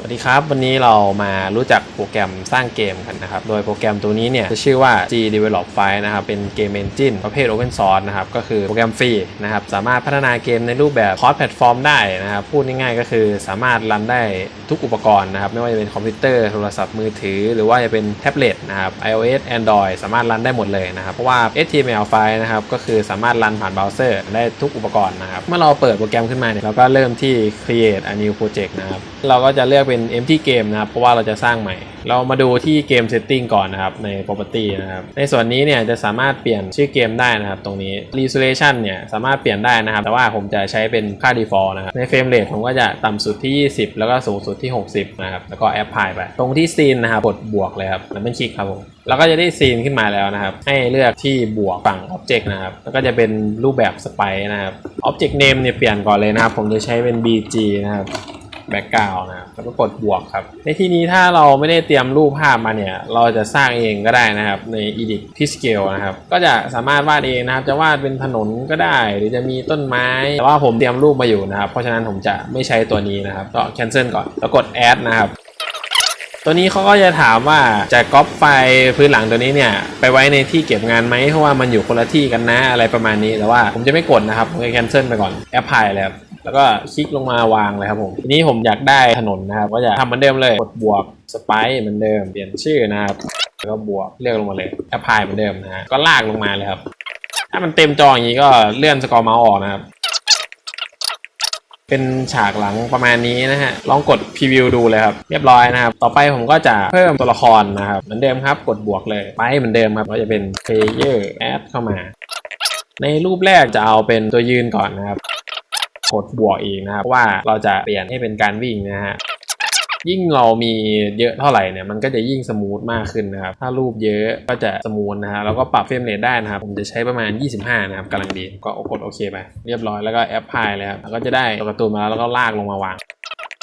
สวัสดีครับ วันนี้เรามารู้จักโปรแกรมสร้างเกมกันนะครับ โดยโปรแกรมตัวนี้เนี่ยจะชื่อว่า G Develop File นะครับ เป็นเกม Engine ประเภท Open Source นะครับ ก็คือโปรแกรมฟรีนะครับ สามารถพัฒนาเกมในรูปแบบ cross platform ได้นะครับ พูดง่ายๆก็คือสามารถรันได้ทุกอุปกรณ์นะครับ ไม่ว่าจะเป็นคอมพิวเตอร์ โทรศัพท์มือถือ หรือว่าจะเป็นแท็บเล็ตนะครับ iOS Android สามารถรันได้หมดเลยนะครับ เพราะว่า HTML ไฟล์นะครับ ก็คือสามารถรันผ่านเบราว์เซอร์ได้ทุกอุปกรณ์นะครับ เมื่อเราเปิดโปรแกรมขึ้นมาเนี่ย เราก็เริ่มที่ create a new project นะครับ เราก็จะเลือกเป็น empty game นะครับ เพราะว่าเราจะสร้างใหม่ เรามาดูที่เกม setting ก่อนนะครับ ใน property นะครับ ในส่วนนี้เนี่ยจะสามารถเปลี่ยนชื่อเกมได้นะครับ ตรงนี้ resolution เนี่ยสามารถเปลี่ยนได้นะครับ แต่ว่าผมจะใช้เป็นค่า default นะครับ ใน frame rate ผมก็จะต่ำสุดที่ 20 แล้วก็สูงสุดที่ 60 นะครับ แล้วก็ apply ไป ตรงที่ scene นะครับ กดบวกเลยครับแล้วเป็นคลิกครับผมแล้วก็จะได้ซีนขึ้นมาแล้วนะครับ ให้เลือกที่บวกฝั่ง Object นะครับ แล้วก็จะเป็นรูปแบบสไปนะครับ Object Name เนี่ยเปลี่ยนก่อนเลยนะครับ ผมจะใช้เป็น BG นะครับ background นะครับแล้วก็กดบวกครับ ในที่นี้ถ้าเราไม่ได้เตรียมรูปภาพมาเนี่ย เราจะสร้างเองก็ได้นะครับใน Edit p Scale นะครับ ก็จะสามารถวาดเองนะครับ จะวาดเป็นถนนก็ได้ หรือจะมีต้นไม้ แต่ว่าผมเตรียมรูปมาอยู่นะครับ เพราะฉะนั้นผมจะไม่ใช้ตัวนี้นะครับ ก็ cancel ก่อน แล้วกด add นะครับตัวนี้เขาก็จะถามว่าจะก๊อปไฟล์พื้นหลังตัวนี้เนี่ยไปไว้ในที่เก็บงานไหมเพราะว่ามันอยู่คนละที่กันนะอะไรประมาณนี้แต่ว่าผมจะไม่กดนะครับผมจะ cancel ไปก่อนแอปพลายเลยครับ แล้วก็คลิกลงมาวางเลยครับผมทีนี้ผมอยากได้ถนนนะครับ ก็จะทำเหมือนเดิมเลยกดบวกสไปเหมือนเดิม เปลี่ยนชื่อนะครับแล้วก็บวกเลือกลงมาเลยแอปพลายเหมือนเดิมนะฮะก็ลากลงมาเลยครับ ถ้ามันเต็มจออย่างนี้ก็เลื่อนสกอร์เมาส์ออกนะครับเป็นฉากหลังประมาณนี้นะฮะ ลองกดพรีวิวดูเลยครับ เรียบร้อยนะครับ ต่อไปผมก็จะเพิ่มตัวละครนะครับ เหมือนเดิมครับ กดบวกเลย ไปเหมือนเดิมครับ ก็จะเป็น player add เข้ามา ในรูปแรกจะเอาเป็นตัวยืนก่อนนะครับ กดบวกอีกนะครับเพราะว่าเราจะเปลี่ยนให้เป็นการวิ่งนะฮะยิ่งเรามีเยอะเท่าไหร่เนี่ยมันก็จะยิ่งสมูทมากขึ้นนะครับ ถ้ารูปเยอะก็จะสมูทนะฮะแล้วก็ปรับเฟรมเรทได้นะครับ ผมจะใช้ประมาณ 25 นะครับกำลังดี ก็กดโอเคไป เรียบร้อยแล้วก็แอปพลายเลยครับก็จะได้ตัวการ์ตูนมาแล้วแล้วก็ลากลงมาวาง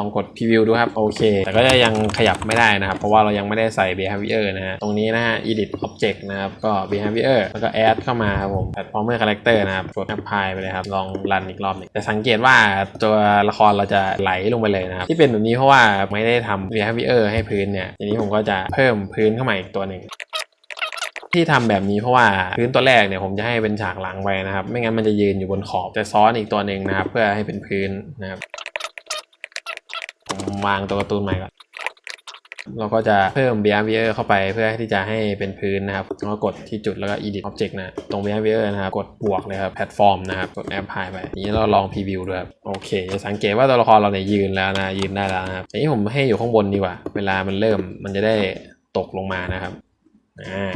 ลองกดพรีวิวดูครับโอเค แต่ก็จะยังขยับไม่ได้นะครับ เพราะว่าเรายังไม่ได้ใส่ behavior นะฮะตรงนี้นะฮะ edit object นะครับก็ behavior แล้วก็ add เข้ามาครับผม platformer character นะครับกด apply ไปเลยครับลองรันอีกรอบหนึงแต่สังเกตว่าตัวละครเราจะไหลลงไปเลยนะครับที่เป็นแบบนี้เพราะว่าไม่ได้ทำ behavior ให้พื้นเนี่ยทีนี้ผมก็จะเพิ่มพื้นเข้ามาอีกตัวหนึ่งที่ทำแบบนี้เพราะว่าพื้นตัวแรกเนี่ยผมจะให้เป็นฉากหลังไปนะครับ ไม่งั้นมันจะยืนอยู่บนขอบจะซ้อนอีกตัวหนึ่งนะครับ เพื่อให้เป็นพื้นนะครับ ผมวางตัวการ์ตูนใหม่ก่อน เราก็จะเพิ่ม behavior เข้าไปเพื่อที่จะให้เป็นพื้นนะครับแล้วก็กดที่จุดแล้วก็ edit object นะ ตรง behavior นะครับ กดบวกเลยครับ platform นะครับ กด apply ไป นี้เราลอง preview ด้วยครับ โอเค จะสังเกตว่าตัวละครเราเนี่ยยืนแล้วนะ ยืนได้แล้วนะครับทีนี้ผมให้อยู่ข้างบนดีกว่า เวลามันเริ่มมันจะได้ตกลงมานะครับ อ่า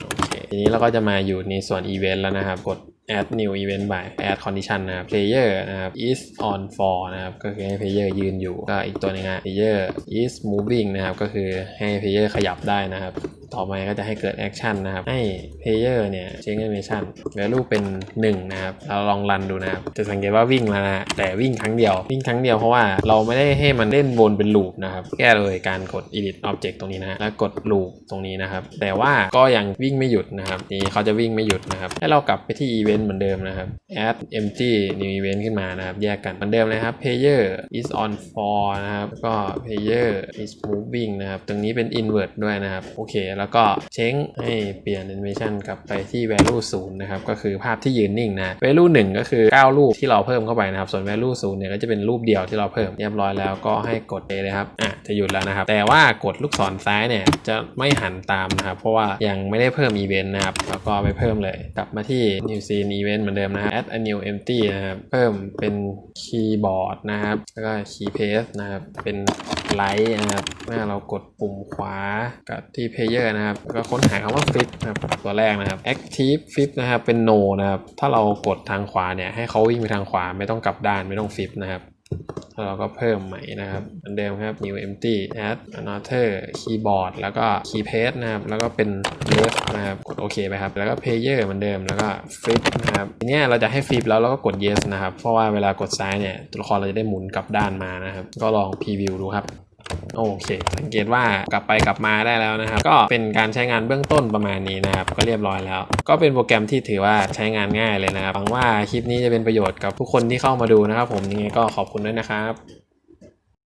โอเค ทีนี้เราก็จะมาอยู่ในส่วน event แล้วนะครับ กด add new event by add condition นะครับ player นะครับ is on for นะครับ ก็คือให้ player ยืนอยู่ ก็อีกตัวนึงนะ player is moving นะครับ ก็คือให้ player ขยับได้นะครับ ต่อมาก็จะให้เกิด action นนะครับ ให้ player เนี่ย change animation value เป็น 1 นะครับ เราลองรันดูนะครับ จะสังเกตว่าวิ่งแล้วนะแต่วิ่งครั้งเดียว วิ่งครั้งเดียวเพราะว่าเราไม่ได้ให้มันเล่นวนเป็นลูปนะครับ แก้เลยการกด edit object ตรงนี้นะแล้วกด loop ตรงนี้นะครับ แต่ว่าก็ยังวิ่งไม่หยุดนะครับ นี้เขาจะวิ่งไม่หยุดนะครับ ให้เรากลับไปที่ event เหมือนเดิมนะครับ add empty new event ขึ้นมานะครับ แยกกันเหมือนเดิมนะครับ player is on for นะครับ ก็ player is moving นะครับ ตรงนี้เป็น invert ด้วยนะครับ โอเคแล้วแล้วก็ change ให้เปลี่ยน animation กลับไปที่ value 0นะครับ ก็คือภาพที่ยืนนิ่งนะ value 1 ก็คือ 9 รูปที่เราเพิ่มเข้าไปนะครับ ส่วน value 0 เนี่ยก็จะเป็นรูปเดียวที่เราเพิ่มเรียบร้อยแล้วก็ให้กด A เลยครับ อะ จะหยุดแล้วนะครับ แต่ว่ากดลูกศรซ้ายเนี่ยจะไม่หันตามนะครับ เพราะว่ายังไม่ได้เพิ่ม event นะครับ แล้วก็ไปเพิ่มเลย กลับมาที่ new scene event เหมือนเดิมนะครับ add a new empty นะครับ เพิ่มเป็นคีย์บอร์ดนะครับ แล้วก็ key paste นะครับ เป็นไลท์นะครับ เมื่อเรากดปุ่มขวากับที่ player นะครับ ก็ค้นหาคำว่า flip นะครับตัวแรกนะครับ active flip นะครับเป็น no นะครับ ถ้าเรากดทางขวาเนี่ยให้เขาวิ่งไปทางขวาไม่ต้องกลับด้านไม่ต้อง flip นะครับแล้วเราก็เพิ่มใหม่นะครับเหมือนเดิมครับ new empty add another keyboard แล้วก็ key paste นะครับ แล้วก็เป็น left นะครับ กดโอเคไปครับ แล้วก็ player เหมือนเดิม แล้วก็ flip นะครับ ทีนี้เราจะให้ flip แล้วเราก็กด yes นะครับ เพราะว่าเวลากดซ้ายเนี่ย ตัวละครเราจะได้หมุนกลับด้านมานะครับ ก็ลอง preview ดูครับ โอเค สังเกตว่ากลับไปกลับมาได้แล้วนะครับ ก็เป็นการใช้งานเบื้องต้นประมาณนี้นะครับ ก็เรียบร้อยแล้ว ก็เป็นโปรแกรมที่ถือว่าใช้งานง่ายเลยนะครับหวังว่าคลิปนี้จะเป็นประโยชน์กับผู้คนที่เข้ามาดูนะครับ ผมยังไงก็ขอบคุณด้วยนะครับ